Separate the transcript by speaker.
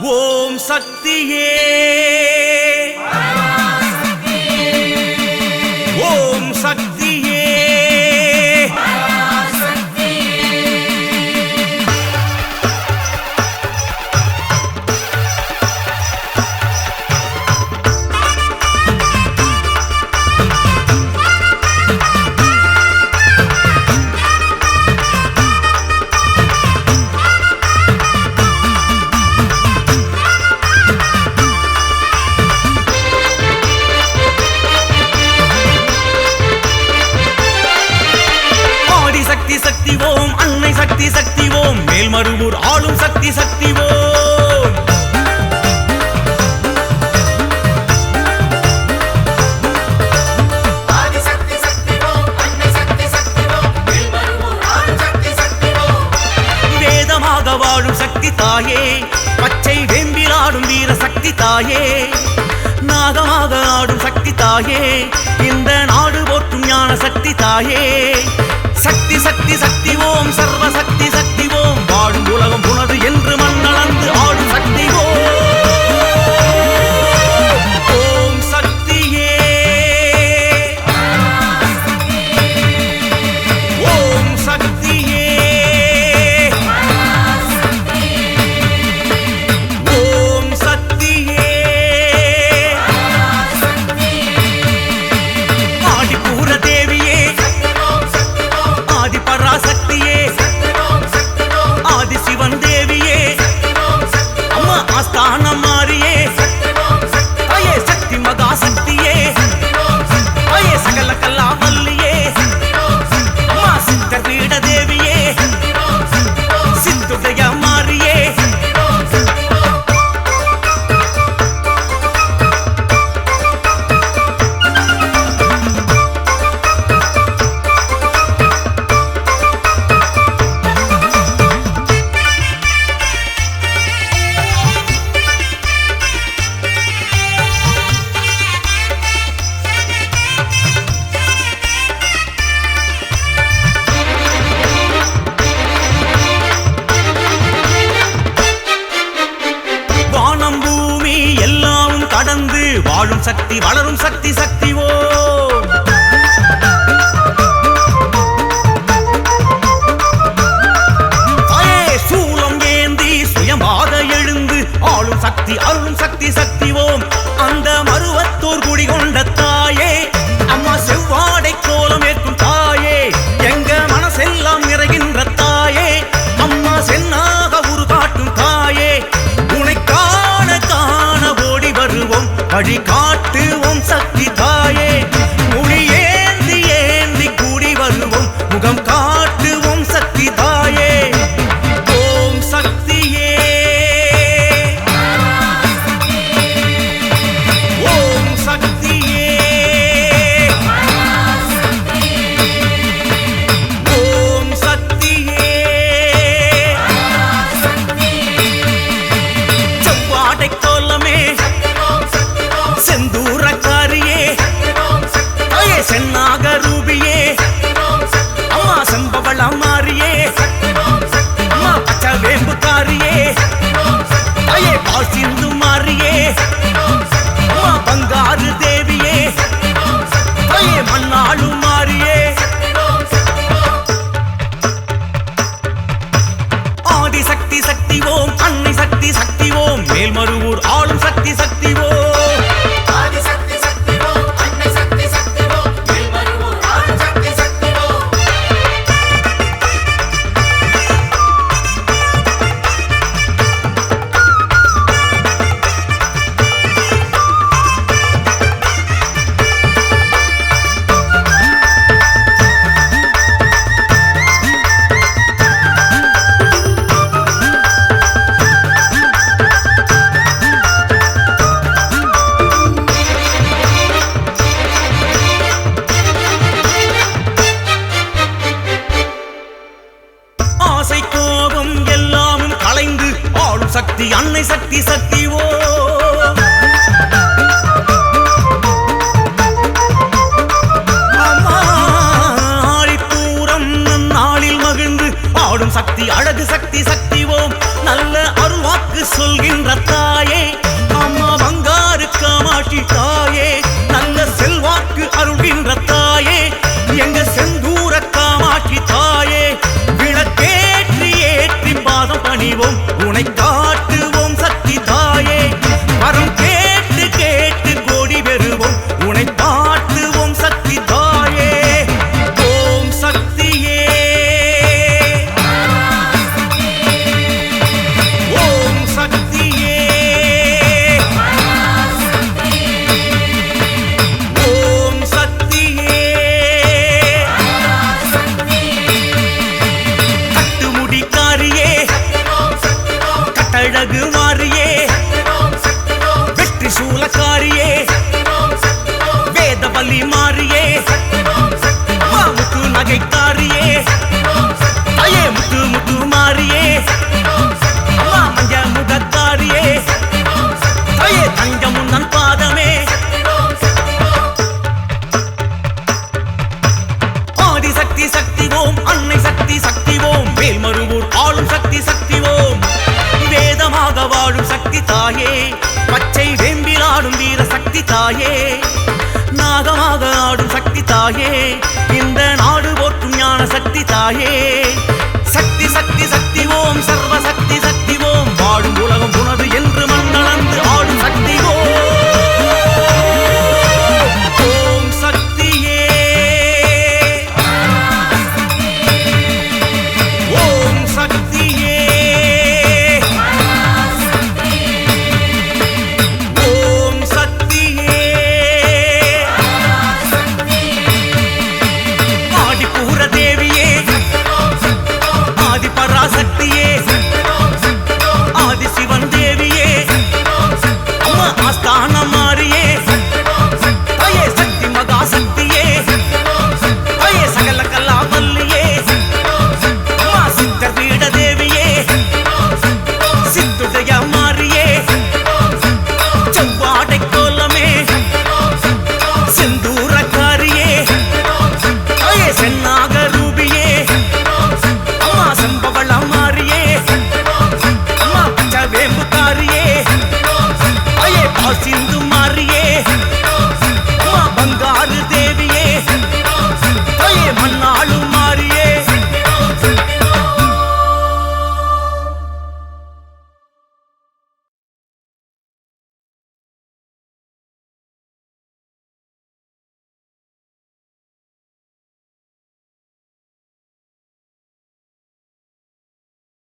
Speaker 1: ஓம் சக்தியே. சக்தி சக்தி ஓம் வேதமாக வாழும் சக்தி தாயே பச்சை வெம்பிலாடும் வீர சக்தி தாயே. நாகமாக ஆடும் சக்தி தாயே இந்த நாடு போற்றும் ஞான சக்தி தாயே. சக்தி சக்தி சக்தி ஓம் சர்வ சக்தி சக்தி ஓம். வாழும் உலகம் புனது என்று மண்ணளந்து ஆடும் வாழும் சக்தி வளரும் சக்தி சக்தி ஓ. சூலம் ஏந்தி சுயமாக எழுந்து ஆளும் சக்தி அருளும் சக்தி சக்தி ஓம். அந்த மருவத்தூர் குடிகொண்ட தாயே அம்மா செவ்வாடை கோலம் ஏற்கும் தாயே எங்க மனசெல்லாம் நிறைகின்ற தாயே அம்மா சென்னாக உரு காட்டும் தாயே உனை காண காண ஓடி வருவோம். வழி சக்தி சக்தி ஓம். மேல்மருவூர் சக்தி
Speaker 2: அன்னை சக்தி சக்தி
Speaker 1: ஓ. சக்தி அழகு சக்தி சக்தி ஓம் நல்ல அருள்வாக்கு சொல்கின்ற தாயே அம்மா பங்காரு காமாட்சி தாயே. நல்ல செல்வாக்கு அருள்கின்ற தாயே எங்க செந்தூர காமாட்சி தாயே. விளக்கேற்றி ஏற்றி பாதம் பணிவோம் உனைக்கா சக்தி தாயே. பச்சை வெம்பிலாடும் வீர சக்தி தாயே. நாகமாக ஆடும் சக்தி தாயே. இந்த நாடு போற்றும் ஞான சக்தி தாயே.